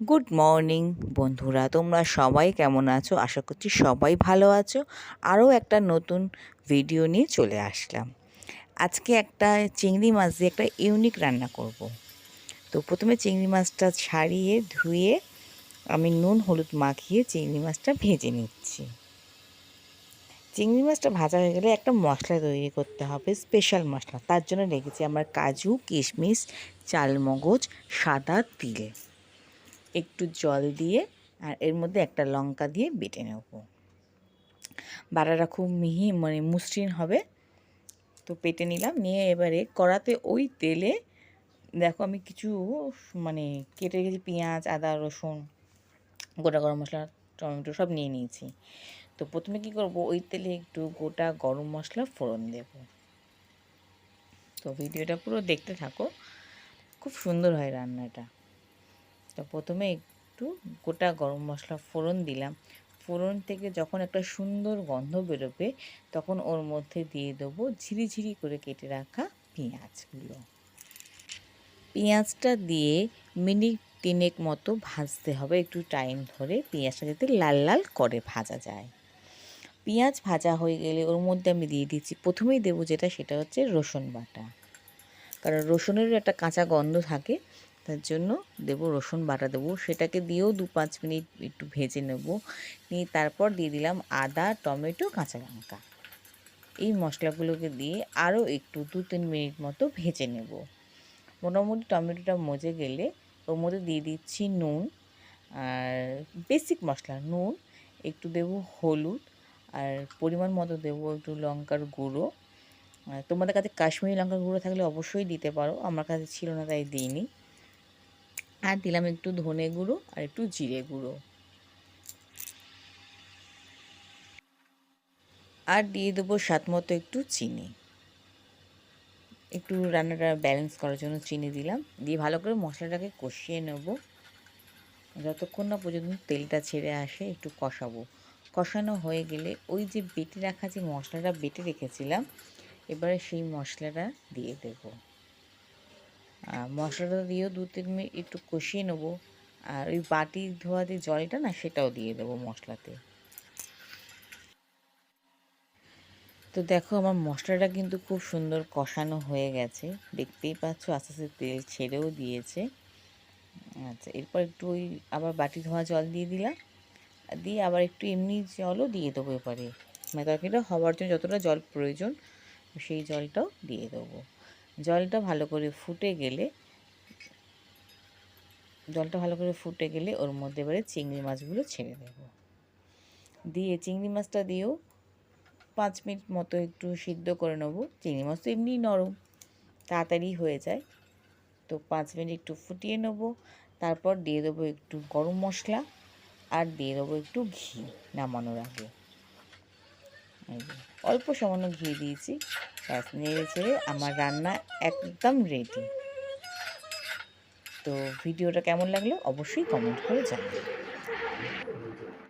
Good morning বন্ধুরা। তোমরা সবাই কেমন আছো? আশা করছি সবাই ভালো আছো। আরও একটা নতুন ভিডিও নিয়ে চলে আসলাম। আজকে একটা চিংড়ি মাছ দিয়ে একটা ইউনিক রান্না করব। তো প্রথমে চিংড়ি মাছটা ছাড়িয়ে, ধুয়ে আমি নুন, হলুদ মাখিয়ে চিংড়ি মাছটা ভেজে নিচ্ছি। চিংড়ি মাছটা ভাজা হয়ে গেলে একটা মশলা তৈরি করতে হবে স্পেশাল মশলা। তার জন্য রেখেছি আমার কাজু, কিশমিশ, চালমগজ, সাদা তিল। একটু জল দিয়ে আর এর মধ্যে একটা লঙ্কা দিয়ে বেটে নেব। বাটাটা খুব মিহি মানে মসৃণ হবে। তো পেটে নিলাম, নিয়ে এবারে কড়াতে ওই তেলে দেখো আমি কিছু মানে কেটে রেখেছি পেঁয়াজ, আদা, রসুন, গোটা গরম মশলা, টমেটো সব নিয়ে নিয়েছি। তো প্রথমে কি করব, ওই তেলে একটু গোটা গরম মশলা ফোড়ন দেব। তো ভিডিওটা পুরো দেখতে থাকো, খুব সুন্দর হয় রান্নাটা। তো প্রথমে একটু গোটা গরম মশলা ফোড়ন দিলাম। ফোড়ন থেকে যখন একটা সুন্দর গন্ধ বেরোবে, তখন ওর মধ্যে দিয়ে দেবো ঝিরিঝিরি করে কেটে রাখা পেঁয়াজগুলো। পেঁয়াজটা দিয়ে মিনিট তিনেক মতো ভাজতে হবে, একটু টাইম ধরে পেঁয়াজটা যাতে লাল লাল করে ভাজা যায়। পেঁয়াজ ভাজা হয়ে গেলে ওর মধ্যে আমি দিয়ে দিচ্ছি, প্রথমেই দেবো যেটা সেটা হচ্ছে রসুন বাটা। কারণ রসুনেরও একটা কাঁচা গন্ধ থাকে তার জন্য দেব রসুন বাটা দেবো। সেটাকে দিয়েও দু পাঁচ মিনিট একটু ভেজে নেব। নিয়ে তারপর দিয়ে দিলাম আদা, টমেটো, কাঁচা লঙ্কা। এই মশলাগুলোকে দিয়ে আরও একটু দু তিন মিনিট মতো ভেজে নেব। মোটামুটি টমেটোটা মজে গেলে ওর মধ্যে দিয়ে দিচ্ছি নুন আর বেসিক মশলা, নুন, একটু দেব হলুদ আর পরিমাণ মতো দেবো একটু লঙ্কার গুঁড়ো। তোমাদের কাছে কাশ্মীরি লঙ্কার গুঁড়ো থাকলে অবশ্যই দিতে পারো, আমার কাছে ছিল না তাই দিইনি। আর দিলাম একটু ধনে গুঁড়ো আর একটু জিরে গুঁড়ো। আর দিয়ে দেবো স্বাদ মতো একটু চিনি। একটু রান্নাটা ব্যালেন্স করার জন্য চিনি দিলাম। দিয়ে ভালো করে মশলাটাকে কষিয়ে নেব। যতক্ষণ না পর্যন্ত তেলটা ছেড়ে আসে, একটু কষাবো। কষানো হয়ে গেলে ওই যে বেটে রাখা যে মশলাটা বেটে রেখেছিলাম, এবারে সেই মশলাটা দিয়ে দেবো। মশলাটা দিয়েও দু তিন মিনিট একটু কষিয়ে নেব। আর ওই বাটি ধোয়া যে জলটা না, সেটাও দিয়ে দেবো মশলাতে। তো দেখো, আমার মশলাটা কিন্তু খুব সুন্দর কষানো হয়ে গেছে। দেখতেই পাচ্ছ, আস্তে আস্তে তেল ছেড়েও দিয়েছে। আচ্ছা এরপর একটু ওই আবার বাটি ধোয়া জল দিয়ে দিলাম। দিয়ে আবার একটু এমনি জলও দিয়ে দেবো এবারে। মানে তরকারিটা হওয়ার জন্য যতটা জল প্রয়োজন, সেই জলটাও দিয়ে দেবো। জলটা ভালো করে ফুটে গেলে, জলটা ভালো করে ফুটে গেলে ওর মধ্যে এবারে চিংড়ি মাছগুলো ছেড়ে দেব। দিয়ে চিংড়ি মাছটা দিয়েও পাঁচ মিনিট মতো একটু সিদ্ধ করে নেব। চিংড়ি মাছ তো এমনি নরম, তাড়াতাড়ি হয়ে যায়। তো পাঁচ মিনিট একটু ফুটিয়ে নেব, তারপর দিয়ে দেবো একটু গরম মশলা আর দিয়ে দেবো একটু ঘি নামানোর আগে। অল্প সামান্য ঘি দিয়েছি, ব্যাস, নেড়ে চেড়ে আমার রান্না একদম রেডি তো ভিডিওটা কেমন লাগল অবশ্যই কমেন্ট করে জানাবেন